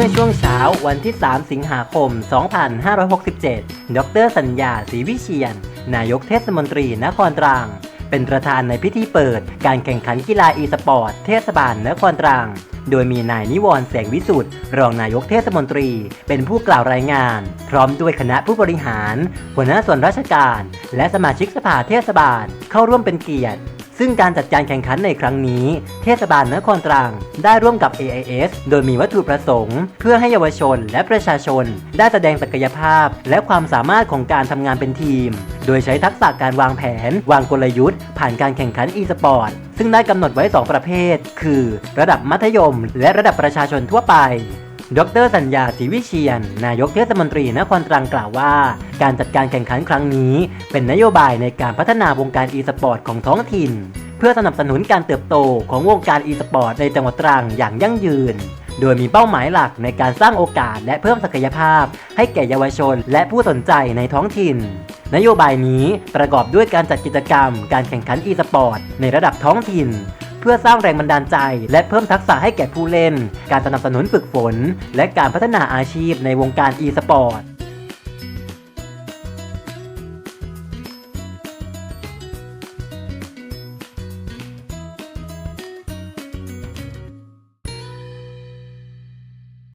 มื่อช่วงเช้าวันที่ 3 สิงหาคม 2567 ดรสัญญาศรีวิเชียน นายกเทศมนตรีนครตรัง เป็นประธานในพิธีเปิด การแข่งขันกีฬาอีสปอร์ตเทศบาลนครตรัง โดยมีนายนิวรณ์แสงวิสุทธ์รองนายกเทศมนตรี เป็นผู้กล่าวรายงาน พร้อมด้วยคณะผู้บริหาร หัวหน้าส่วนราชการ และสมาชิกสภาเทศบาลเข้าร่วมเป็นเกียรติ ซึ่งการจัดการแข่งขันในครั้งนี้ เทศบาลนครตรังได้ร่วมกับ AIS โดยมีวัตถุประสงค์ เพื่อให้เยาวชนและประชาชน ได้แสดงศักยภาพ และความสามารถของการทำงานเป็นทีม โดยใช้ทักษะการวางแผน วางกลยุทธ์ ผ่านการแข่งขัน e-sport ซึ่งได้กำหนดไว้ 2 ประเภท คือ ระดับมัธยม และระดับประชาชนทั่วไป ดรสัญญาศรีวิเชียน นายกเทศมนตรีนครตรังกล่าวว่า การจัดการแข่งขันครั้งนี้ เป็นนโยบายในการพัฒนาวงการ e-sport ของท้องถิ่น เพื่อสนับสนุนการเติบโตของวงการ e-sport ในจังหวัดตรังอย่างยั่งยืน โดยมีเป้าหมายหลักในการสร้างโอกาสและเพิ่มศักยภาพ ให้แก่เยาวชนและผู้สนใจในท้องถิ่นนโยบายนี้ประกอบด้วยการจัดกิจกรรม การแข่งขัน e-sport ในระดับท้องถิ่น พื่อสร้างแรงบันดาลใจ และเพิ่มทักษะให้แก่ผู้เล่น การสนับสนุนฝึกฝน และการพัฒนาอาชีพในวงการ e-sport